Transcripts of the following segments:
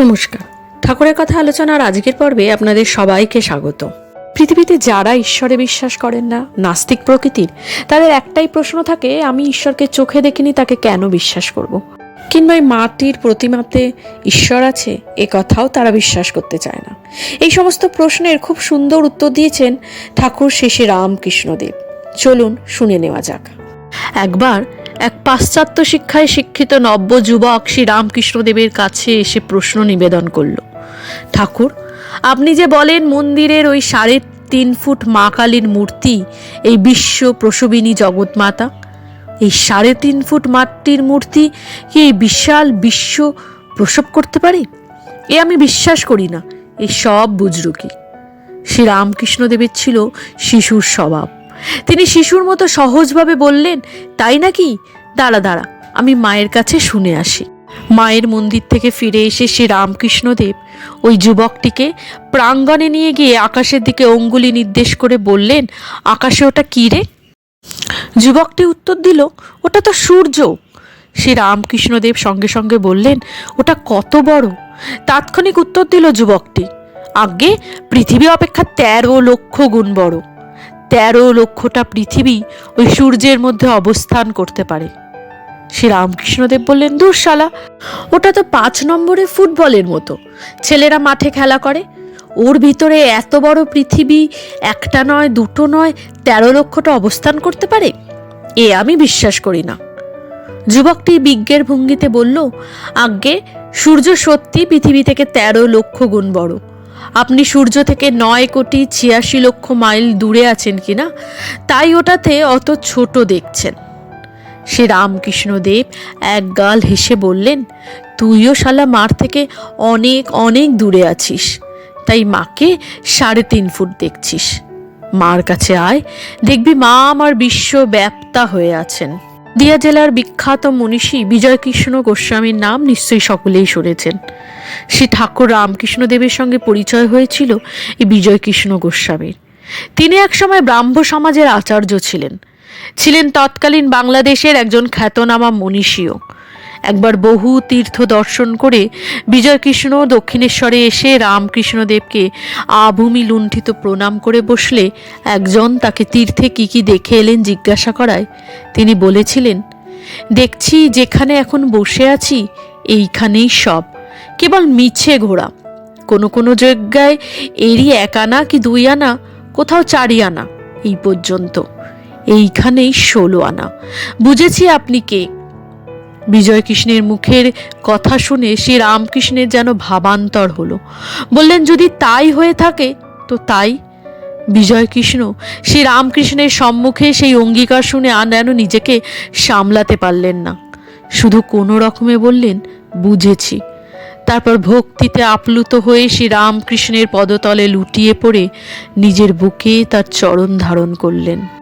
নমস্কার। ঠাকুরের কথা আলোচনার আজকের পর্বে আপনাদের সবাইকে স্বাগত। পৃথিবীতে যারা ঈশ্বরে বিশ্বাস করেন না, নাস্তিক প্রকৃতির, তাদের একটাই প্রশ্ন থাকে, আমি ঈশ্বরকে চোখে দেখিনি, তাকে কেন বিশ্বাস করব। কিংবা এই মাটির প্রতিমাতে ঈশ্বর আছে, এ কথাও তারা বিশ্বাস করতে চায় না। এই সমস্ত প্রশ্নের খুব সুন্দর উত্তর দিয়েছেন ঠাকুর শেষে রামকৃষ্ণদেব। চলুন শুনে নেওয়া যাক। একবার এক পাশ্চাত্য শিক্ষায় শিক্ষিত নব্য যুবক শ্রী রামকৃষ্ণদেবের কাছে এসে প্রশ্ন নিবেদন করল। ঠাকুর, আপনি যে বলেন মন্দিরের ওই সাড়ে তিন ফুট মা কালীর মূর্তি এই বিশ্ব প্রসবিনী জগৎমাতা, এই সাড়ে তিন ফুট মাটির মূর্তি কি এই বিশাল বিশ্ব প্রসব করতে পারে? এ আমি বিশ্বাস করি না এই সব বুজরুকি। শ্রী রামকৃষ্ণদেবের ছিল শিশুর স্বভাব। তিনি শিশুর মতো সহজভাবে বললেন, তাই নাকি? দাঁড়া দাঁড়া, আমি মায়ের কাছে শুনে আসি। মায়ের মন্দির থেকে ফিরে এসে শ্রী রামকৃষ্ণদেব ওই যুবকটিকে প্রাঙ্গণে নিয়ে গিয়ে আকাশের দিকে অঙ্গুলি নির্দেশ করে বললেন, আকাশে ওটা কী রে? যুবকটি উত্তর দিল, ওটা তো সূর্য। শ্রী রামকৃষ্ণদেব সঙ্গে সঙ্গে বললেন, ওটা কত বড়? তাৎক্ষণিক উত্তর দিল যুবকটি আগে পৃথিবী অপেক্ষা তেরো লক্ষ গুণ বড়। তেরো লক্ষটা পৃথিবী ওই সূর্যের মধ্যে অবস্থান করতে পারে। শ্রী রামকৃষ্ণদেব বললেন, দূর শালা, ওটা তো পাঁচ নম্বরে ফুটবলের মতো। ছেলেরা মাঠে খেলা করে। ওর ভিতরে এত বড় পৃথিবী, একটা নয়, দুটো নয়, তেরো লক্ষটা অবস্থান করতে পারে? এ আমি বিশ্বাস করি না। যুবকটি বিজ্ঞের ভঙ্গিতে বলল, আজ্ঞে, সূর্য সত্যি পৃথিবী থেকে তেরো লক্ষ গুণ বড়। আপনি সূর্য থেকে নয় কোটি ছিয়াশি লক্ষ মাইল দূরে আছেন কিনা? তাই ওটাতে অত ছোট দেখছেন। সে রামকৃষ্ণদেব এক গাল হেসে বললেন, তুইও শালা মার থেকে অনেক অনেক দূরে আছিস। তাই মাকে সাড়ে তিন ফুট দেখছিস। মার কাছে আয়, দেখবি মা আমার বিশ্ব ব্যাপ্তা হয়ে আছেন। দিয়া জেলার বিখ্যাত মনীষী বিজয়কৃষ্ণ গোস্বামীর নাম নিশ্চয়ই সকলেই শুনেছেন। শ্রী ঠাকুর রামকৃষ্ণদেবের সঙ্গে পরিচয় হয়েছিল এই বিজয়কৃষ্ণ গোস্বামীর। তিনি একসময় ব্রাহ্ম সমাজের আচার্য ছিলেন। ছিলেন তৎকালীন বাংলাদেশের একজন খ্যাতনামা মনীষীও। একবার বহু তীর্থ দর্শন করে বিজয়কৃষ্ণ দক্ষিণেশ্বরে এসে রামকৃষ্ণদেবকে আভূমি লুণ্ঠিত প্রণাম করে বসলে একজন তাকে তীর্থে কি কি দেখে এলেন জিজ্ঞাসা করায়। তিনি বলেছিলেন, দেখছি যেখানে এখন বসে আছি, এইখানেই সব। কেবল মিছে ঘোরা কোনো কোনো জায়গায় এরই এক আনা কি দুই আনা, কোথাও চারি আনা, এই পর্যন্ত। এইখানেই ষোলো আনা। বুঝেছি আপনি কে? বিজয়কৃষ্ণের মুখের কথা শুনে শ্রী রামকৃষ্ণের যেন ভাবান্তর হলো। বললেন, যদি তাই হয়ে থাকে, তো তাই। বিজয়কৃষ্ণ শ্রী রামকৃষ্ণের সম্মুখে সেই অঙ্গীকার শুনে আর যেন নিজেকে সামলাতে পারলেন না। শুধু কোনো রকমে বললেন, বুঝেছি। তারপর ভক্তিতে আপ্লুত হয়ে শ্রী রামকৃষ্ণের পদতলে লুটিয়ে পড়ে নিজের বুকে তার চরণ ধারণ করলেন।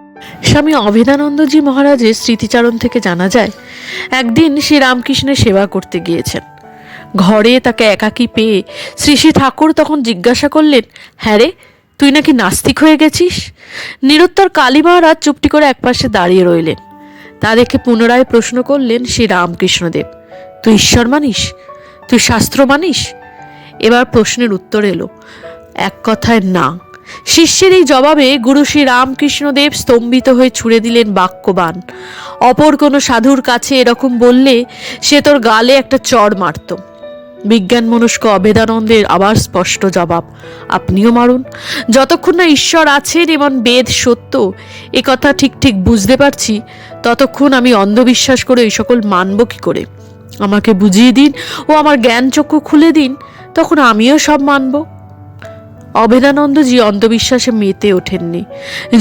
স্বামী অভেদানন্দজি মহারাজের স্মৃতিচারণ থেকে জানা যায়, একদিন শ্রী রামকৃষ্ণের সেবা করতে গিয়েছেন। ঘরে তাকে একাকী পেয়ে শ্রী শ্রী ঠাকুর তখন জিজ্ঞাসা করলেন হ্যাঁ রে, তুই নাকি নাস্তিক হয়ে গেছিস? নিরুত্তর কালী মহারাজ চুপটি করে একপাশে দাঁড়িয়ে রইলেন। তা দেখে পুনরায় প্রশ্ন করলেন শ্রী রামকৃষ্ণদেব, তুই ঈশ্বর মানিস? তুই শাস্ত্র মানিস? এবার প্রশ্নের উত্তর এলো, এক কথায় না। শিষ্যের এই জবাবে গুরু শ্রী রামকৃষ্ণদেব স্তম্ভিত হয়ে ছুড়ে দিলেন বাক্যবান। অপর কোনো সাধুর কাছে এরকম বললে সে তোর গালে একটা চড় মারত। বিজ্ঞান মনস্ক অবেদানন্দের আবার স্পষ্ট জবাব, আপনিও মারুন। যতক্ষণ না ঈশ্বর আছেন এবং বেদ সত্য, এ কথা ঠিক ঠিক বুঝতে পারছি, ততক্ষণ আমি অন্ধবিশ্বাস করে এই সকল মানব কি করে? আমাকে বুঝিয়ে দিন ও আমার জ্ঞান চক্ষু খুলে দিন, তখন আমিও সব মানবো। অভেদানন্দজি অন্ধবিশ্বাসে মেতে ওঠেননি।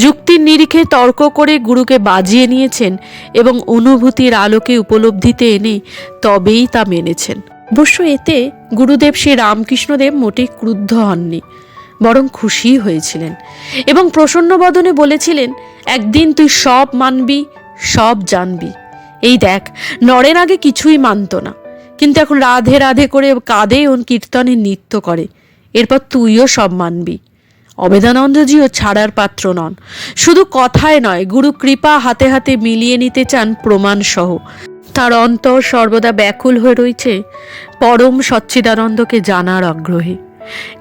যুক্তির নিরিখে তর্ক করে গুরুকে বাজিয়ে নিয়েছেন এবং অনুভূতির আলোকে উপলব্ধিতে এনে তবেই তা মেনেছেন। অবশ্য এতে গুরুদেব শ্রী রামকৃষ্ণদেব মোটেই ক্রুদ্ধ হননি, বরং খুশি হয়েছিলেন এবং প্রসন্ন বদনে বলেছিলেন, একদিন তুই সব মানবি, সব জানবি। এই দেখ, নরেন আগে কিছুই মানত না, কিন্তু এখন রাধে রাধে করে কাঁদে ও কীর্তনে নৃত্য করে। এরপর তুইও সব মানবি। অবেদানন্দজিও ছাড়ার পাত্র নন। শুধু কথায় নয়, গুরু কৃপা হাতে হাতে মিলিয়ে নিতে চান প্রমাণ সহ তার অন্তর সর্বদা ব্যাকুল হয়ে রয়েছে পরম সচ্চিদানন্দকে জানার আগ্রহে।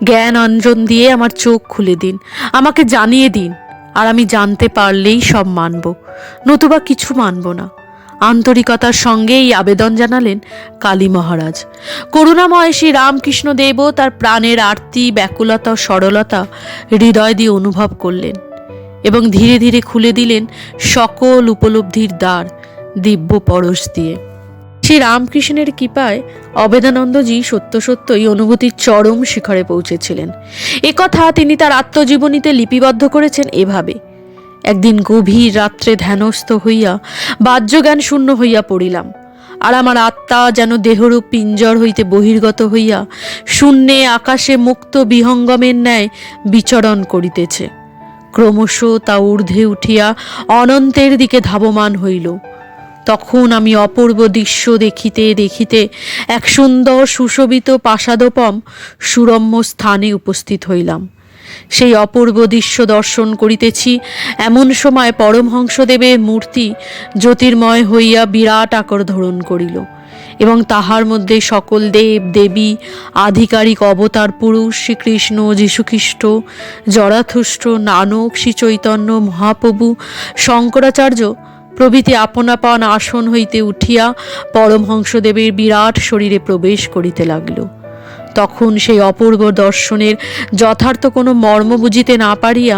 জ্ঞান অঞ্জন দিয়ে আমার চোখ খুলে দিন, আমাকে জানিয়ে দিন, আর আমি জানতে পারলেই সব মানব। নতুবা কিছু মানব না। আন্তরিকতার সঙ্গে এই আবেদন জানালেন কালী মহারাজ। করুণাময় শ্রী রামকৃষ্ণ দেবও তার প্রাণের আরতি, ব্যাকুলতা ও সরলতা হৃদয় দিয়ে অনুভব করলেন এবং ধীরে ধীরে খুলে দিলেন সকল উপলব্ধির দ্বার দিব্য পরশ দিয়ে। শ্রী রামকৃষ্ণের কৃপায় অবেদানন্দজি সত্য সত্যই অনুভূতির চরম শিখরে পৌঁছেছিলেন। একথা তিনি তার আত্মজীবনীতে লিপিবদ্ধ করেছেন এভাবে। একদিন গভীর রাত্রে ধ্যানস্থ হইয়া বাহ্যজ্ঞান শূন্য হইয়া পড়িলাম। আর আমার আত্মা যেন দেহরূপ পিঞ্জর হইতে বহির্গত হইয়া শূন্যে আকাশে মুক্ত বিহঙ্গমের ন্যায় বিচরণ করিতেছে। ক্রমশ তা ঊর্ধ্বে উঠিয়া অনন্তের দিকে ধাবমান হইল। তখন আমি অপূর্ব দৃশ্য দেখিতে দেখিতে এক সুন্দর সুশোভিত পাশাদপম সুরম্য স্থানে উপস্থিত হইলাম। সেই অপূর্ব দৃশ্য দর্শন করিতেছি। এমন সময় পরমহংসদেবের মূর্তি জ্যোতির্ময় হইয়া বিরাট আকর ধারণ করিল এবং তাহার মধ্যে সকল দেব, দেবী, আধিকারিক, অবতার পুরুষ, শ্রীকৃষ্ণ যীশুখ্রিস্ট জরাথুষ্ট, নানক, শ্রী চৈতন্য, মহাপ্রভু, শঙ্করাচার্য প্রভৃতি আপন আপন আসন হইতে উঠিয়া পরমহংসদেবের বিরাট শরীরে প্রবেশ করিতে লাগিল। তখন সেই অপূর্ব দর্শনের যথার্থ কোনো মর্ম বুঝিতে না পারিয়া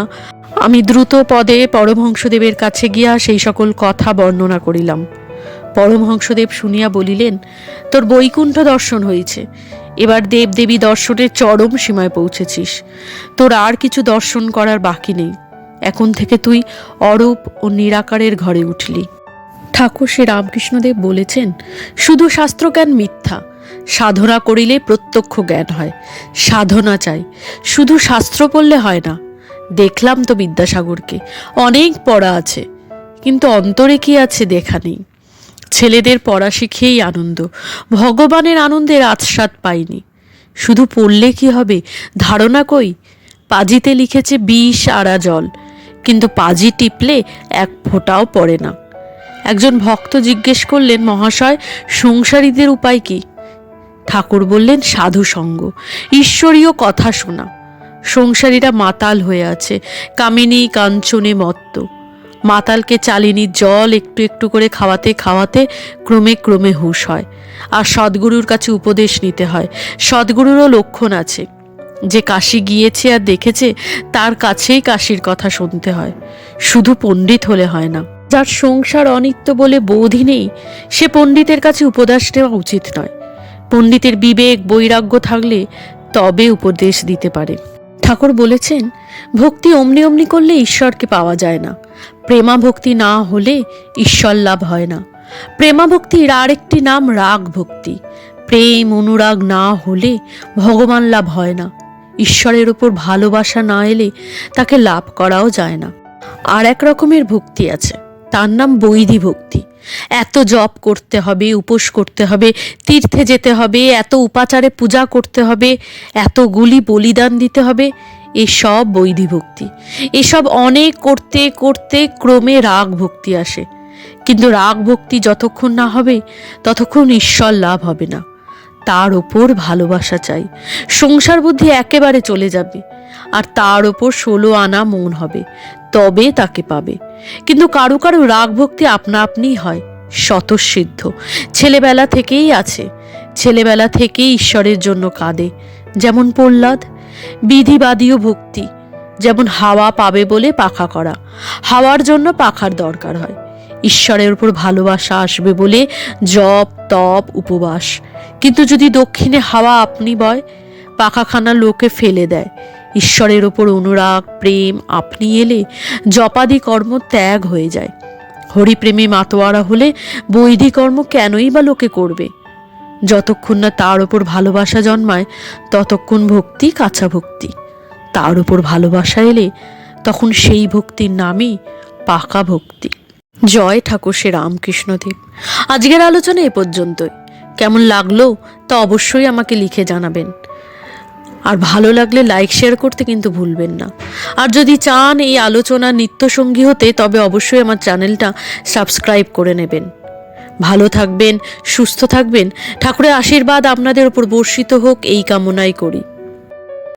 আমি দ্রুত পদে পরমহংসদেবের কাছে গিয়া সেই সকল কথা বর্ণনা করিলাম। পরমহংসদেব শুনিয়া বলিলেন, তোর বৈকুণ্ঠ দর্শন হয়েছে। এবার দেবদেবী দর্শনের চরম সীমায় পৌঁছেছিস। তোর আর কিছু দর্শন করার বাকি নেই। এখন থেকে তুই অরূপ ও নিরাকারের ঘরে উঠলি। ঠাকুর শ্রী রামকৃষ্ণদেব বলেছেন, শুধু শাস্ত্রজ্ঞান মিথ্যা। সাধনা করিলে প্রত্যক্ষ জ্ঞান হয়। সাধনা চাই। শুধু শাস্ত্র পড়লে হয় না। দেখলাম তো বিদ্যাসাগরকে। অনেক পড়া আছে। কিন্তু অন্তরে কি আছে দেখা নেই। ছেলেদের পড়া শিখেই আনন্দ। ভগবানের আনন্দের আস্বাদ পাইনি। শুধু পড়লে কি হবে? ধারণা কই? পাজিতে লিখেছে বিষ আড়া জল। কিন্তু পাজি টিপলে এক ফোঁটাও পড়ে না। একজন ভক্ত জিজ্ঞেস করলেন, মহাশয়, সংসারীদের উপায় কি? ঠাকুর বললেন, সাধু সঙ্গ, ঈশ্বরীয় কথা শোনা। সংসারীরা মাতাল হয়ে আছে, কামিনী কাঞ্চনে মত্ত। মাতালকে চালিনীর জল একটু একটু করে খাওয়াতে খাওয়াতে ক্রমে ক্রমে হুঁশ হয়। আর সদ্গুরুর কাছে উপদেশ নিতে হয়। সদ্গুরুরও লক্ষণ আছে। যে কাশি গিয়েছে আর দেখেছে, তার কাছেই কাশির কথা শুনতে হয়। শুধু পণ্ডিত হলে হয় না। যার সংসার অনিত্য বলে বোধই নেই, সে পণ্ডিতের কাছে উপদেশ নেওয়া উচিত নয়। পণ্ডিতের বিবেক, বৈরাগ্য থাকলে তবে উপদেশ দিতে পারে। ঠাকুর বলেছেন, ভক্তি অমনি অমনি করলে ঈশ্বরকে পাওয়া যায় না। প্রেমা ভক্তি না হলে ঈশ্বর লাভ হয় না। প্রেমা ভক্তির আরেকটি নাম রাগ ভক্তি প্রেম, অনুরাগ না হলে ভগবান লাভ হয় না। ঈশ্বরের ওপর ভালোবাসা না এলে তাকে লাভ করাও যায় না। আর এক রকমের ভক্তি আছে, তার নাম বৈধি ভক্তি। এত জপ করতে হবে, উপোস করতে হবে, তীর্থে যেতে হবে, এত উপাচারে পূজা করতে হবে এতগুলি বলিদান দিতে হবে, এসব বৈধি ভক্তি। এসব অনেক করতে করতে ক্রমে রাগ ভক্তি আসে। কিন্তু রাগ ভক্তি যতক্ষণ না হবে, ততক্ষণ ঈশ্বর লাভ হবে না। তার ওপর ভালোবাসা চাই। সংসার বুদ্ধি একেবারে চলে যাবে। আর তার ওপর ষোলো আনা মন হবে। তবে তাকে পাবে। কিন্তু কারও কারও রাগ ভক্তি আপনা আপনিই হয়, স্বতঃসিদ্ধ। ছেলেবেলা থেকেই আছে। ছেলেবেলা থেকেই ঈশ্বরের জন্য কাঁদে। যেমন প্রহ্লাদ, বিধিবাদীয় ভক্তি। যেমন হাওয়া পাবে বলে পাখা করা। হাওয়ার জন্য পাখার দরকার হয়। ঈশ্বরের উপর ভালোবাসা আসবে বলে জপ, তপ, উপবাস। কিন্তু যদি দক্ষিণে হাওয়া আপনি বয়, পাখাখানা লোকে ফেলে দেয়। ঈশ্বরের ওপর অনুরাগ, প্রেম, আপনি এলে জপাদি কর্ম ত্যাগ হয়ে যায়। হরিপ্রেমে মাতোয়ারা হলে বৈধি কর্ম কেনই বা লোকে করবে? যতক্ষণ না তার ওপর ভালোবাসা জন্মায়, ততক্ষণ ভক্তি কাঁচা ভক্তি তার ওপর ভালোবাসা এলে তখন সেই ভক্তির নামই পাকা ভক্তি। জয় ঠাকুর শ্রী রামকৃষ্ণদেব আজকের আলোচনা এ পর্যন্তই। কেমন লাগল তা অবশ্যই আমাকে লিখে জানাবেন। আর ভালো লাগলে লাইক শেয়ার করতে কিন্তু ভুলবেন না। আর যদি চান এই আলোচনা নিত্যসঙ্গী হতে, তবে অবশ্যই আমার চ্যানেলটা সাবস্ক্রাইব করে নেবেন। ভালো থাকবেন, সুস্থ থাকবেন। ঠাকুরের আশীর্বাদ আপনাদের ওপর বর্ষিত হোক, এই কামনাই করি।